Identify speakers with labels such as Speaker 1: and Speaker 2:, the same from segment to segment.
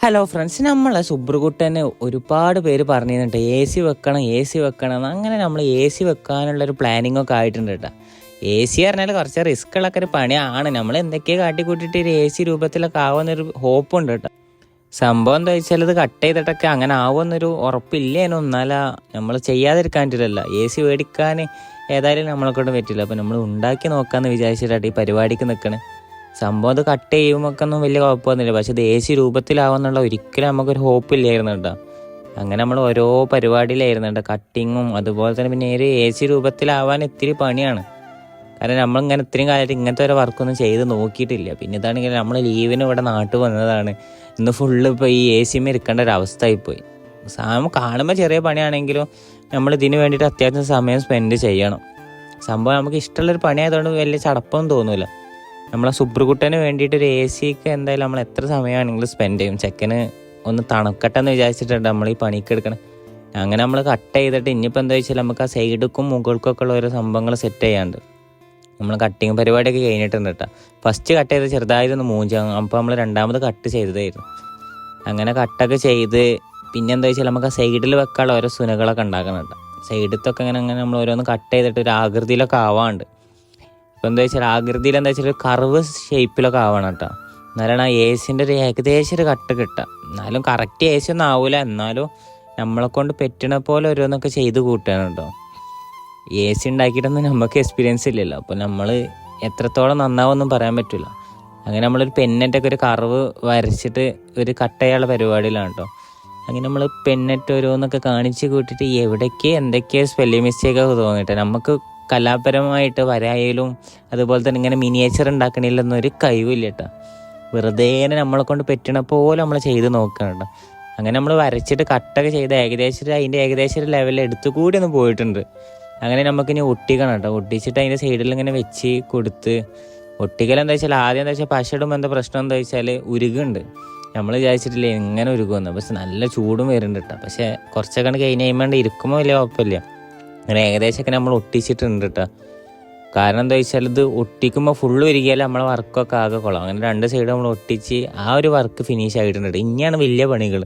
Speaker 1: Hello friends നമ്മളെ സുബ്രുകുട്ടനെ ഒരുപാട് പേര് പറഞ്ഞിരുന്നുണ്ട് എ സി വെക്കണം എ സി വെക്കണം. അങ്ങനെ നമ്മൾ എ സി വെക്കാനുള്ളൊരു പ്ലാനിങ് ഒക്കെ ആയിട്ടുണ്ട് കേട്ടോ എ സി പറഞ്ഞാൽ കുറച്ച് റിസ്ക് ഉള്ളൊക്കെ ഒരു പണിയാണ്. നമ്മൾ എന്തൊക്കെയോ കാട്ടിക്കൂട്ടിയിട്ട് ഒരു എ സി രൂപത്തിലൊക്കെ ആവുമെന്നൊരു ഹോപ്പുണ്ട് കേട്ടോ സംഭവം എന്താ വെച്ചാൽ ഇത് കട്ട് ചെയ്തിട്ടൊക്കെ അങ്ങനെ ആവുമെന്നൊരു ഉറപ്പില്ലേനോ എന്നാലാ നമ്മൾ ചെയ്യാതിരിക്കാൻ പറ്റില്ലല്ലോ എ സി മേടിക്കാൻ ഏതായാലും നമ്മളെക്കൊണ്ട് പറ്റില്ല. അപ്പോൾ നമ്മൾ ഉണ്ടാക്കി നോക്കാമെന്ന് വിചാരിച്ചിട്ടാണ് ഈ പരിപാടിക്ക് നിൽക്കണേ സംഭവം അത് കട്ട് ചെയ്യുമ്പോൾ ഒന്നും വലിയ കുഴപ്പമൊന്നുമില്ല. പക്ഷെ ദേശീയ രൂപത്തിലാവുന്നുള്ള ഒരിക്കലും നമുക്കൊരു ഹോപ്പ് ഇല്ലായിരുന്നു കേട്ടോ. അങ്ങനെ നമ്മൾ ഓരോ പരിപാടിയിലായിരുന്നു കേട്ടോ. കട്ടിങ്ങും അതുപോലെ തന്നെ പിന്നെ ഒരു എ സി രൂപത്തിലാവാൻ ഇത്തിരി പണിയാണ്. കാരണം നമ്മൾ ഇങ്ങനെ ഇത്രയും കാലമായിട്ട് ഇങ്ങനത്തെ ഒരു വർക്കൊന്നും ചെയ്ത് നോക്കിയിട്ടില്ല. പിന്നെ ഇതാണെങ്കിൽ നമ്മൾ ലീവിന് ഇവിടെ നാട്ടിൽ വന്നതാണ്. ഇന്ന് ഫുള്ള് ഇപ്പോൾ ഈ എ സിമേ ഇരിക്കേണ്ട ഒരു അവസ്ഥ അവസ്ഥയായിപ്പോയി. സാം കാണുമ്പോൾ ചെറിയ പണിയാണെങ്കിലും നമ്മൾ ഇതിന് വേണ്ടിയിട്ട് അത്യാവശ്യം സമയം സ്പെൻഡ് ചെയ്യണം. സംഭവം നമുക്ക് ഇഷ്ടമുള്ളൊരു പണിയായതുകൊണ്ട് വലിയ ചടപ്പൊന്നും തോന്നില്ല നമ്മളെ സുബ്രുകുട്ടന് വേണ്ടിയിട്ട് ഒരു എ സിക്ക് എന്തായാലും നമ്മൾ എത്ര സമയമാണെങ്കിലും സ്പെൻഡ് ചെയ്യും? ചെക്കന് ഒന്ന് തണുക്കട്ടെ എന്ന് വിചാരിച്ചിട്ടുണ്ട് നമ്മൾ ഈ പണിക്ക് എടുക്കണം. അങ്ങനെ നമ്മൾ കട്ട് ചെയ്തിട്ട് ഇനിയിപ്പോൾ എന്താ വെച്ചാൽ നമുക്ക് ആ സൈഡിക്കും മുകൾക്കൊക്കെ ഉള്ള ഓരോ സംഭവങ്ങൾ സെറ്റ് ചെയ്യാണ്ട്. നമ്മൾ കട്ടിങ് പരിപാടിയൊക്കെ കഴിഞ്ഞിട്ടുണ്ട് കേട്ടോ ഫസ്റ്റ് കട്ട് ചെയ്ത് ചെറുതായിരുന്നു മൂഞ്ച അപ്പോൾ നമ്മൾ രണ്ടാമത് കട്ട് ചെയ്തതായിരുന്നു. അങ്ങനെ കട്ടൊക്കെ ചെയ്ത് പിന്നെ എന്താ വെച്ചാൽ നമുക്ക് ആ സൈഡിൽ വെക്കാനുള്ള ഓരോ സുനകളൊക്കെ ഉണ്ടാക്കണം കേട്ടോ സൈഡിലത്തൊക്കെ അങ്ങനെ അങ്ങനെ നമ്മൾ ഓരോന്ന് കട്ട് ചെയ്തിട്ട് ഒരു ആകൃതിയിലൊക്കെ ആവാണ്ട്. ഇപ്പം എന്താ വെച്ചാൽ ആകൃതിയിൽ എന്താ വെച്ചാൽ കർവ് ഷേപ്പിലൊക്കെ ആവണം കേട്ടോ എന്നാലാണ് ആ എ സിന്റെ ഒരു ഏകദേശം ഒരു കട്ട് കിട്ടുക. എന്നാലും കറക്റ്റ് ഏസി ഒന്നും ആവില്ല എന്നാലും നമ്മളെ കൊണ്ട് പറ്റണ പോലെ ഓരോന്നൊക്കെ ചെയ്ത് കൂട്ടുകയാണ് കേട്ടോ എ സി ഉണ്ടാക്കിയിട്ടൊന്നും നമുക്ക് എക്സ്പീരിയൻസ് ഇല്ലല്ലോ. അപ്പോൾ നമ്മൾ എത്രത്തോളം നന്നാവുമെന്നും പറയാൻ പറ്റില്ല അങ്ങനെ നമ്മളൊരു പെന്നറ്റൊക്കെ ഒരു കറവ് വരച്ചിട്ട് ഒരു കട്ട് ചെയ്യാനുള്ള പരിപാടിയിലാണ് കേട്ടോ അങ്ങനെ നമ്മൾ പെന്നറ്റ് ഓരോന്നൊക്കെ കാണിച്ച് കൂട്ടിയിട്ട് എവിടേക്ക് എന്തൊക്കെയോ സ്പെല്ലിംഗ് മിസ്റ്റേക്കൊക്കെ തോന്നിയിട്ട് നമുക്ക് കലാപരമായിട്ട് വരായാലും അതുപോലെ തന്നെ ഇങ്ങനെ മിനിയേച്ചർ ഉണ്ടാക്കണില്ലെന്നൊരു കഴിവില്ല കേട്ടോ. വെറുതെ നമ്മളെ കൊണ്ട് പറ്റണ പോലെ നമ്മൾ ചെയ്ത് നോക്കണം കേട്ടോ. അങ്ങനെ നമ്മൾ വരച്ചിട്ട് കട്ടൊക്കെ ചെയ്ത് ഏകദേശം അതിന്റെ ഏകദേശം ഒരു ലെവലിൽ എടുത്തു കൂടി ഒന്ന് പോയിട്ടുണ്ട്. അങ്ങനെ നമുക്ക് ഇനി ഒട്ടിക്കണം കേട്ടോ. ഒട്ടിച്ചിട്ട് അതിന്റെ സൈഡിൽ ഇങ്ങനെ വെച്ച് കൊടുത്ത് ഒട്ടിക്കൽ എന്താ വെച്ചാൽ ആദ്യം എന്താ വെച്ചാൽ പശ ഇടുമ്പോൾ എന്താ പ്രശ്നം എന്താ വെച്ചാൽ ഉരുകുണ്ട്. നമ്മൾ വിചാരിച്ചിട്ടില്ലേ ഇങ്ങനെ ഉരുകുമെന്ന് പക്ഷെ നല്ല ചൂടും വരുന്നുണ്ട് കേട്ടോ. പക്ഷേ കുറച്ചൊക്കെ കഴിഞ്ഞ് കഴിയുമ്പോൾ ഇരിക്കുമ്പോൾ വലിയ കുഴപ്പമില്ല. അങ്ങനെ ഏകദേശമൊക്കെ നമ്മൾ ഒട്ടിച്ചിട്ടുണ്ട് കേട്ടോ കാരണം എന്താ വെച്ചാൽ ഇത് ഒട്ടിക്കുമ്പോൾ ഫുള്ള് ഒരുക്കിയാൽ നമ്മളെ വർക്കൊക്കെ ആകെ കൊള്ളാം. അങ്ങനെ രണ്ട് സൈഡ് നമ്മൾ ഒട്ടിച്ച് ആ ഒരു വർക്ക് ഫിനിഷ് ആയിട്ടുണ്ട്. ഇനിയാണ് വലിയ പണികൾ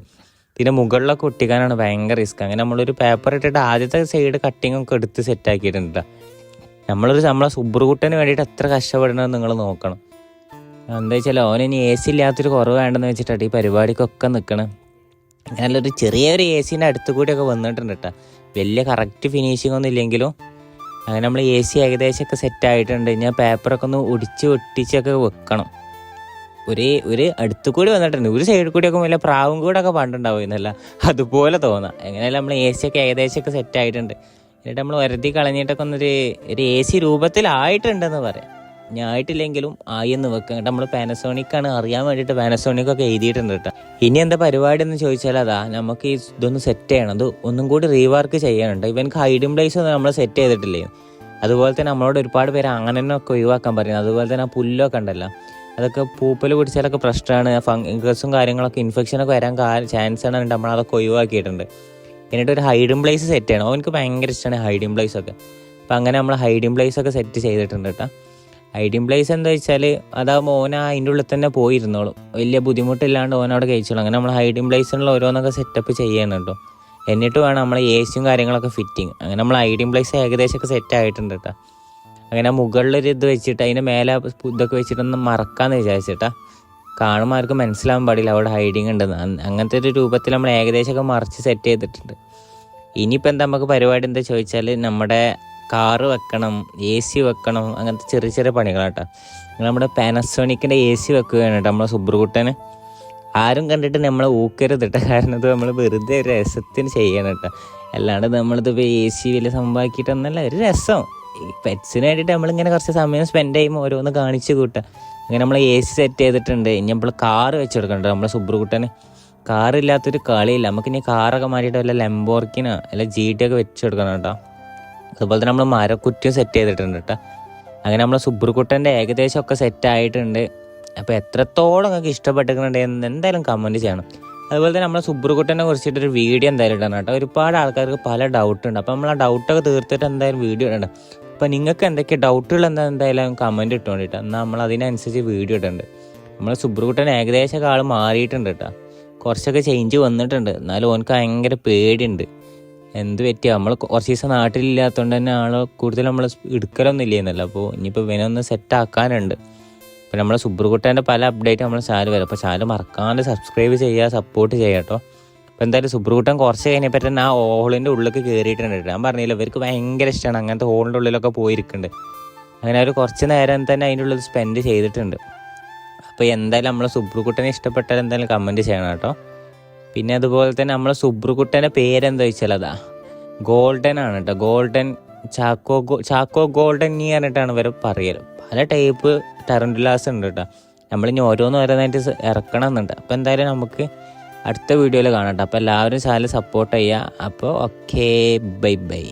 Speaker 1: പിന്നെ മുകളിലൊക്കെ ഒട്ടിക്കാനാണ് ഭയങ്കര റിസ്ക് അങ്ങനെ നമ്മളൊരു പേപ്പർ ഇട്ടിട്ട് ആദ്യത്തെ സൈഡ് കട്ടിങ് ഒക്കെ എടുത്ത് സെറ്റ് ആക്കിയിട്ടുണ്ട്. ട്ടോ. നമ്മളൊരു നമ്മളെ സുബ്രുകുട്ടന് വേണ്ടിയിട്ട് എത്ര കഷ്ടപ്പെടണമെന്ന് നിങ്ങൾ നോക്കണം. എന്താ വെച്ചാൽ ഇനി എ സി ഇല്ലാത്തൊരു കുറവ് വേണ്ടെന്ന് വെച്ചിട്ടാണ് ഈ പരിപാടിക്കൊക്കെ നിൽക്കണം അങ്ങനെയുള്ളൊരു ചെറിയൊരു എ സീന്റെ അടുത്ത് കൂടിയൊക്കെ വന്നിട്ടുണ്ട് കേട്ടോ വലിയ കറക്റ്റ് ഫിനിഷിംഗ് ഒന്നും ഇല്ലെങ്കിലും അങ്ങനെ നമ്മൾ എ സി ഏകദേശമൊക്കെ സെറ്റ് ആയിട്ടുണ്ട്. ഞാൻ പേപ്പറൊക്കെ ഒന്ന് ഒടിച്ച് ഒട്ടിച്ചൊക്കെ വെക്കണം. ഒരു ഒരു അടുത്തു കൂടി വന്നിട്ടുണ്ട്. ഒരു സൈഡിൽ കൂടിയൊക്കെ വല്ല പ്രാവും കൂടെ ഒക്കെ പണ്ടുണ്ടാവും എന്നല്ല. അതുപോലെ തോന്നാം. എങ്ങനെയല്ല നമ്മൾ എ സി ഒക്കെ ഏകദേശമൊക്കെ സെറ്റ് ആയിട്ടുണ്ട്. എന്നിട്ട് നമ്മൾ വരുതി കളഞ്ഞിട്ടൊക്കെ ഒന്നൊരു ഒരു എ സി രൂപത്തിലായിട്ടുണ്ടെന്ന് പറയാം. ഞാൻ ആയിട്ടില്ലെങ്കിലും ആയി എന്ന് വെക്കാം കേട്ടോ നമ്മൾ പാനസോണിക്കാണ് അറിയാൻ വേണ്ടിയിട്ട് പാനസോണിക്കൊക്കെ എഴുതിയിട്ടുണ്ട് കേട്ടോ. ഇനി എന്താ പരിപാടി എന്ന് ചോദിച്ചാൽ അതാ നമുക്ക് ഈ ഇതൊന്ന് സെറ്റ് ചെയ്യണം. അത് ഒന്നും കൂടി റീവർക്ക് ചെയ്യാനുണ്ട്. ഇവനക്ക് ഹൈഡിംഗ് പ്ലേസ് ഒന്നും നമ്മൾ സെറ്റ് ചെയ്തിട്ടില്ലേ? അതുപോലെ തന്നെ നമ്മളോട് ഒരുപാട് പേര് അങ്ങനെ തന്നെ ഒക്കെ ഒഴിവാക്കാൻ പറയുന്നത്. അതുപോലെ തന്നെ ആ പുല്ലൊക്കെ ഉണ്ടല്ലോ. അതൊക്കെ പൂപ്പൽ പിടിച്ചാലൊക്കെ പ്രശ്നമാണ്. ഫംഗസും കാര്യങ്ങളൊക്കെ ഇൻഫെക്ഷനൊക്കെ വരാൻ ചാൻസ് ആണ് നമ്മൾ അതൊക്കെ ഒഴിവാക്കിയിട്ടുണ്ട്. എന്നിട്ട് ഒരു ഹൈഡിംഗ് പ്ലേസ് സെറ്റ് ചെയ്യണം. അവനക്ക് ഭയങ്കര ഇഷ്ടമാണ് ഹൈഡിംഗ് പ്ലേസ് ഒക്കെ. അപ്പം അങ്ങനെ നമ്മൾ ഹൈഡിംഗ് പ്ലേസ് ഒക്കെ സെറ്റ് ചെയ്തിട്ടുണ്ട് കേട്ടോ. ഹൈഡിങ് പ്ലേസ് എന്താ വെച്ചാൽ അതാകുമ്പോൾ ഓന അതിന്റെ ഉള്ളിൽ തന്നെ പോയിരുന്നോളും. വലിയ ബുദ്ധിമുട്ടില്ലാണ്ട് ഓനവിടെ കഴിച്ചോളും. അങ്ങനെ നമ്മൾ ഹൈഡിങ് പ്ലേസിനുള്ള ഓരോന്നൊക്കെ സെറ്റപ്പ് ചെയ്യണം കേട്ടോ എന്നിട്ട് വേണം നമ്മൾ എ സിയും കാര്യങ്ങളൊക്കെ ഫിറ്റിങ് അങ്ങനെ നമ്മൾ ഹൈഡിങ് പ്ലേസ് ഏകദേശമൊക്കെ സെറ്റ് ആയിട്ടുണ്ട് കേട്ടോ അങ്ങനെ മുകളിലൊരു ഇത് വെച്ചിട്ട് അതിന്റെ മേലെ ഇതൊക്കെ വെച്ചിട്ടൊന്ന് മറക്കാമെന്ന് വിചാരിച്ചിട്ടാ. കാണുമ്പോൾ ആർക്കും മനസ്സിലാവാൻ പാടില്ല അവിടെ ഹൈഡിങ് ഉണ്ടെന്ന്. അങ്ങനത്തെ ഒരു രൂപത്തിൽ നമ്മൾ ഏകദേശമൊക്കെ മറിച്ച് സെറ്റ് ചെയ്തിട്ടുണ്ട്. ഇനിയിപ്പോൾ എന്താ നമുക്ക് പരിപാടി എന്താ ചോദിച്ചാൽ നമ്മുടെ കാറ് വെക്കണം എ സി വെക്കണം അങ്ങനത്തെ ചെറിയ ചെറിയ പണികളാട്ടോ. നമ്മുടെ പാനസോണിക്കിന്റെ എ സി വെക്കുകയാണ് കേട്ടോ നമ്മളെ സുബ്രുകുട്ടന് ആരും കണ്ടിട്ട് നമ്മളെ ഊക്കരുത് കേട്ടോ. കാരണം ഇത് നമ്മൾ വെറുതെ ഒരു രസത്തിന് ചെയ്യണം കേട്ടോ. അല്ലാണ്ട് നമ്മളിത് ഇപ്പോൾ എ സി വലിയ സംഭവമാക്കിയിട്ടൊന്നല്ല ഒരു രസം. ഈ പെറ്റ്സിന് വേണ്ടിയിട്ട് നമ്മളിങ്ങനെ കുറച്ച് സമയം സ്പെൻഡ് ചെയ്യുമ്പോൾ ഓരോന്ന് കാണിച്ചു കൂട്ടുക അങ്ങനെ നമ്മൾ എ സി സെറ്റ് ചെയ്തിട്ടുണ്ട്. ഇനി നമ്മൾ കാറ് വെച്ച് കൊടുക്കണ്ടോ നമ്മളെ സുബ്രകുട്ടന് കാറില്ലാത്തൊരു കളിയില്ല. നമുക്ക് ഇനി കാറൊക്കെ മാറ്റിയിട്ട് വല്ല ലംബോർക്കിനോ അല്ല ജി ടി ഒക്കെ വെച്ച് കൊടുക്കണം കേട്ടോ. അതുപോലെ തന്നെ നമ്മൾ മരക്കുറ്റിയും സെറ്റ് ചെയ്തിട്ടുണ്ട് കേട്ടോ അങ്ങനെ നമ്മൾ സുബ്രുക്കുട്ടന്റെ ഏകദേശം ഒക്കെ സെറ്റ് ആയിട്ടുണ്ട്. അപ്പോൾ എത്രത്തോളം നിങ്ങൾക്ക് ഇഷ്ടപ്പെട്ടിട്ടുണ്ട് എന്ന് എന്തായാലും കമന്റ് ചെയ്യണം. അതുപോലെ തന്നെ നമ്മളെ സുബ്രുക്കുട്ടനെ കുറിച്ചിട്ടൊരു വീഡിയോ എന്തായാലും ഇടണം കേട്ടോ ഒരുപാട് ആൾക്കാർക്ക് പല ഡൗട്ട് ഉണ്ട്. അപ്പോൾ നമ്മൾ ആ ഡൗട്ടൊക്കെ തീർത്തിട്ട് എന്തായാലും വീഡിയോ ഇടണം അപ്പോൾ നിങ്ങൾക്ക് എന്തൊക്കെ ഡൗട്ടുകൾ എന്താ എന്തായാലും കമന്റ് ഇട്ടുകൊണ്ടിട്ട് എന്നാൽ നമ്മൾ അതിനനുസരിച്ച് വീഡിയോ ഇടണ്ട്. നമ്മൾ സുബ്രുക്കുട്ടൻ ഏകദേശം ആൾ മാറിയിട്ടുണ്ട് കേട്ടോ കുറച്ചൊക്കെ ചേഞ്ച് വന്നിട്ടുണ്ട്. എന്നാലും ഓനക്ക് ഭയങ്കര പേടിയുണ്ട്. എന്ത് പറ്റിയ? നമ്മൾ കുറച്ച് ദിവസം നാട്ടിലില്ലാത്തതുകൊണ്ട് തന്നെ ആൾ കൂടുതൽ നമ്മൾ എടുക്കലൊന്നും ഇല്ലേന്നല്ലോ. അപ്പോൾ ഇനിയിപ്പോൾ ഒന്ന് സെറ്റ് ആക്കാനുണ്ട്. അപ്പോൾ നമ്മളെ സുബ്രുകുട്ടേന്റെ പല അപ്ഡേറ്റ് നമ്മൾ ചാനൽ വരും. അപ്പോൾ ചാനൽ മറക്കാണ്ട് സബ്സ്ക്രൈബ് ചെയ്യുക സപ്പോർട്ട് ചെയ്യുക കേട്ടോ. അപ്പോൾ എന്തായാലും സുബ്രുകുട്ടൻ കുറച്ച് കഴിഞ്ഞപ്പോൾ തന്നെ ആ ഹോളിന്റെ ഉള്ളിലേക്ക് കയറിയിട്ടുണ്ട് ഞാൻ പറഞ്ഞില്ല ഇവർക്ക് ഭയങ്കര ഇഷ്ടമാണ് അങ്ങനത്തെ ഹോളിന്റെ ഉള്ളിലൊക്കെ പോയിരിക്കുന്നുണ്ട് അങ്ങനെ അവർ കുറച്ച് നേരം തന്നെ അതിന്റെ ഉള്ളിൽ സ്പെൻഡ് ചെയ്തിട്ടുണ്ട്. അപ്പോൾ എന്തായാലും നമ്മളെ സുബ്രുകുട്ടനെ ഇഷ്ടപ്പെട്ടാൽ എന്തായാലും കമന്റ് ചെയ്യണം കേട്ടോ. പിന്നെ അതുപോലെ തന്നെ നമ്മളെ സുബ്രുകുട്ടന്റെ പേരെന്താ വെച്ചാൽ അതാ? ഗോൾഡൻ ആണ് കേട്ടോ. Golden Chacko go Chacko golden നീ പറഞ്ഞിട്ടാണ് ഇവർ പറയൽ പല ടൈപ്പ് ടെറൻഡുലാസ് ഉണ്ട് കേട്ടോ. നമ്മളിനി ഓരോന്ന് ഓരോന്നായിട്ട് ഇറക്കണം എന്നുണ്ട്. അപ്പോൾ എന്തായാലും നമുക്ക് അടുത്ത വീഡിയോയിൽ കാണാം കേട്ടോ. അപ്പോൾ എല്ലാവരും ചാനൽ സപ്പോർട്ട് ചെയ്യുക. അപ്പോൾ ഓക്കെ ബൈ ബൈ